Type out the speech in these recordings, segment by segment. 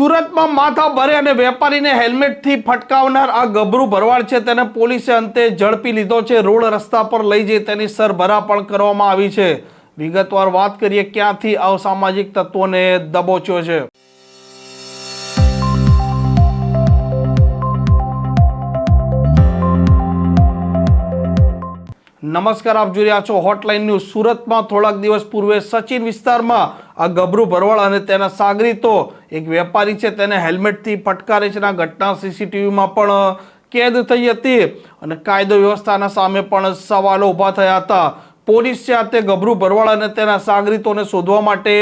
સુરતમાં માથા ભરે અને વેપારીને હેલ્મેટથી ફટકાવનાર આ ગભરું ભરવાડ છે. તેને પોલીસે અંતે ઝડપી લીધો છે. રોડ રસ્તા પર લઈ જઈ તેની સરભરા પણ કરવામાં આવી છે. વિગતવાર વાત કરીએ ક્યાંથી અસામાજિક તત્વોને દબોચ્યો છે. નમસ્કાર, આપ જોઈ રહ્યા છો હોટલાઇન ન્યૂઝ સુરતમાં થોડાક દિવસ પૂર્વે સચિન વિસ્તારમાં આ ગભરું ભરવાડ અને તેના સાગરીતો એક વેપારી છે, તેને હેલ્મેટથી ફટકારે છે આ ઘટના સીસીટીવીમાં પણ કેદ થઈ હતી. અને કાયદો વ્યવસ્થાના સામે પણ સવાલો ઊભા થયા હતા. પોલીસ છે તે ગભરું ભરવાડ અને તેના સાગરીતોને શોધવા માટે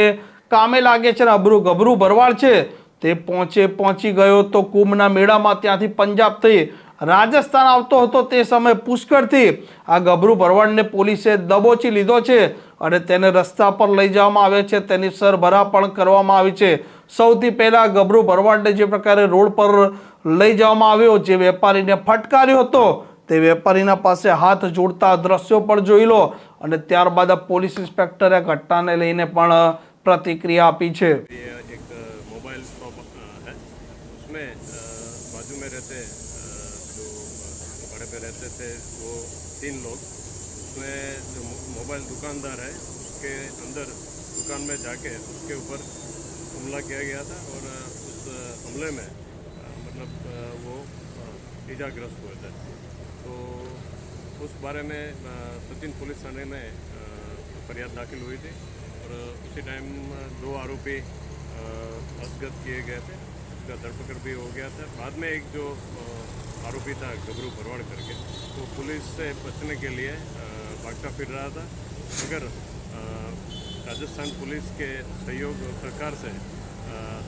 કામે લાગે છે અને અબરું ગભરું ભરવાડ છે. તે પહોંચે પહોંચી ગયો તો કુંભના મેળામાં ત્યાંથી પંજાબ થઈ રાજસ્થાન આવતો હતો તે સમયે પુષ્કળથી. આ ગભરું ભરવાડને પોલીસે દબોચી લીધો છે અને તેને રસ્તા પર લઈ જવામાં આવે છે. તેની સરભરા પણ કરવામાં આવી છે. સૌથી પહેલા ગભરું ભરવાડને જે પ્રકારે રોડ પર લઈ જવામાં આવ્યો જે વેપારીને ફટકાર્યો હતો તે વેપારીના પાસે હાથ જોડતા દ્રશ્યો પણ જોઈ લો અને ત્યારબાદ આ પોલીસ ઇન્સ્પેક્ટરે આ ઘટનાને લઈને પણ પ્રતિક્રિયા આપી છે ये एक मोबाइल शॉप है उसमें अ, बाजू में रहते अ, जो भाड़े पे रहते थे वो तीन लोग उसमें जो मो- मोबाइल दुकानदार है उसके अंदर दुकान में जाके उसके ऊपर हमला किया गया था और उस हमले में मतलब वो ईजाग्रस्त हुए थे। तो उस बारे में सचिन पुलिस थाने में फरियाद दाखिल हुई थी और उसी टाइम दो आरोपी अ, हस्तगत किए गए थे। उसका धरपकड़ भी हो गया था। बाद में एक जो आरोपी था गबरू भरवाड़ करके वो पुलिस से बचने के लिए भागता फिर रहा था। मगर राजस्थान पुलिस के सहयोग और सरकार से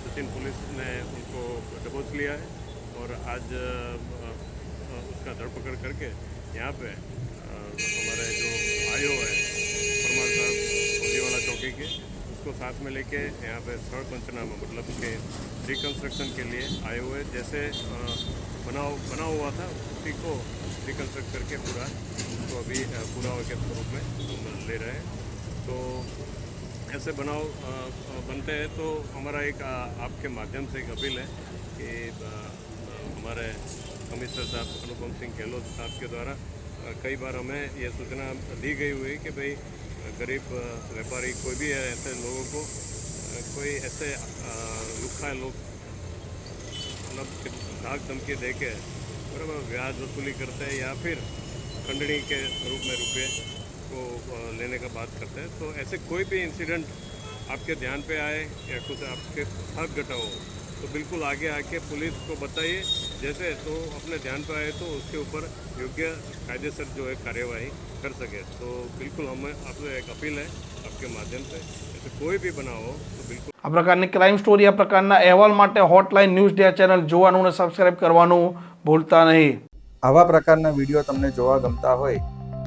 सचिन पुलिस ने उनको दबोच लिया है और आज उसका धरपकड़ करके यहाँ पे हमारे जो आयो है, परमार साहब चौकी के, उसको साथ में लेके यहाँ पे स्थल पंचनामा मतलब के रिकन्स्ट्रक्शन के लिए आए हुए जैसे बनाव बना हुआ था, उसी को रिकन्स्ट्रक्ट करके पूरा, उसको अभी पुरावा के स्वरूप में ले रहे हैं। तो ऐसे बनाव बनते हैं तो हमारा एक अ, आपके माध्यम से एक अपील है कि हमारे कमिश्नर साहब अनुपम सिंह गहलोत साहब के द्वारा कई बार हमें ये सूचना दी गई हुई कि भाई गरीब व्यापारी कोई भी है ऐसे लोगों को कोई ऐसे लुख्खा लोग मतलब धाक धमकी दे के बराबर ब्याज वसूली करते हैं या फिर खंडनी के रूप में रुपये को अ, लेने का बात करते हैं तो ऐसे कोई भी इंसिडेंट आपके ध्यान पे आए या कुछ आपके हक घटा हो तो बिल्कुल आगे आके पुलिस को बताइए जैसे तो अपने ध्यान पे आए तो उसके ऊपर योग्य कायदेसर जो है कार्यवाही कर सके तो बिल्कुल हमें आपसे एक अपील है आपके माध्यम से ऐसे कोई भी बना हो तो बिल्कुल આ પ્રકારની ક્રાઇમ સ્ટોરી આ પ્રકારના અહેવાલ માટે હોટલાઇન ન્યૂઝ ડે ચેનલ જોવાનું અને સબસ્ક્રાઇબ કરવાનું ભૂલતા નહીં આવા પ્રકારના વિડીયો તમને જોવા ગમતા હોય